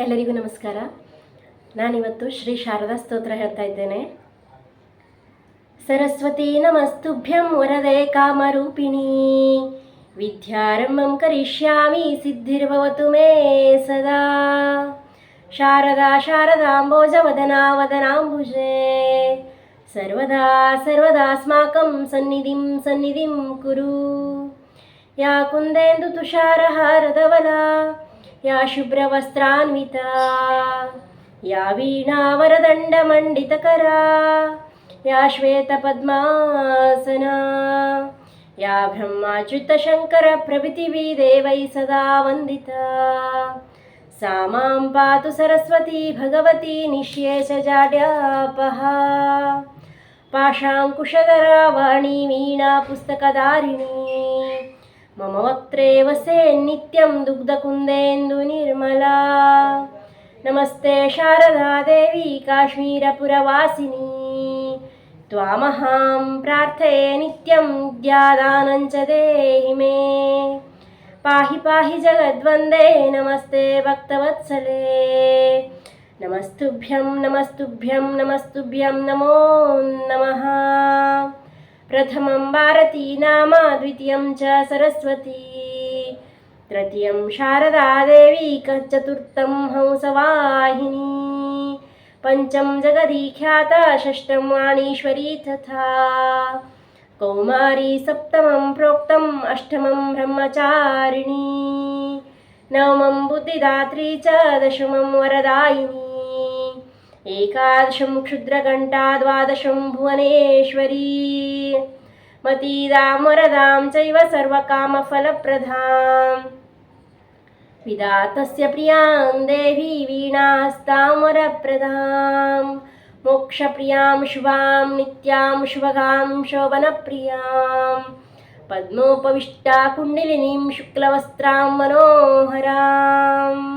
ಎಲ್ಲರಿಗೂ ನಮಸ್ಕಾರ. ನಾನಿವತ್ತು ಶ್ರೀ ಶಾರದಾ ಸ್ತೋತ್ರ ಹೇಳ್ತಾ ಇದ್ದೇನೆ. ಸರಸ್ವತಿ ನಮಸ್ತುಭ್ಯಂ ವರದೆ ಕಾಮರೂಪಿಣಿ. ವಿದ್ಯಾರಂಭಂ ಕರಿಷ್ಯಾಮಿ ಸಿದ್ಧಿರ್ಭವತು ಮೇ ಸದಾ. ಶಾರದಾ ಶಾರದಾಂಬೋಜ ವದನಾ ವದನಾಂಬುಜೆ ಸರ್ವದಾ ಸರ್ವದಾಸ್ಮಾಕಂ ಸನ್ನಿಧಿಂ ಸನ್ನಿಧಿಂ ಕುರು. ಯಾ ಕುಂದೇಂದು ತುಷಾರಹಾರದವಲ या शुभ्रवस्त्रान्विता या वीणावरदण्डमण्डितकरा या श्वेतपद्मासना या ब्रह्माच्युतशङ्करप्रभृतिविदेवै सदा वन्दिता सा मां पातु सरस्वती भगवती निःशेषजाड्यापः पाशाङ्कुशधरा वाणी वीणा पुस्तकदारिणी మమవత్రేవ సే నిత్యం దుగ్ధకుందేందు నిర్మలా నమస్తే శారదాదేవి కాశ్మీరపురవాసిని త్వామహాం ప్రార్థయే నిత్యం విద్యాదానం చ దేహి మే పాహి పాహి జగద్వందే నమస్తే భక్తవత్సలే నమస్తుభ్యం నమస్తుభ్యం నమస్తుభ్యం నమో నమః प्रथमं भारती नाम द्वितीयं च सरस्वती तृतीयं शारदा देवी चतुर्थं हंसवाहिनी पञ्चम जगदीख्याता षष्ठं वाणीश्वरी तथा कौमारी सप्तमं प्रोक्तम् अष्टमं ब्रह्मचारिणी नवमं बुद्धिदात्री च दशमं वरदायिनी ఏకాదశం క్షుద్రఘంటా ద్వాదశం భువనేశ్వరీ మతీదామరదాం చైవ సర్వకామఫలప్రదాం విధాతస్య ప్రియాం దేవీ వీణాస్తామరప్రదాం మోక్షప్రియాం శుభాం నిత్యాం శుభగాం శోభనప్రియాం. పద్మోపవిష్టా కుండిలినీం శుక్లవస్త్రాం మనోహరాం.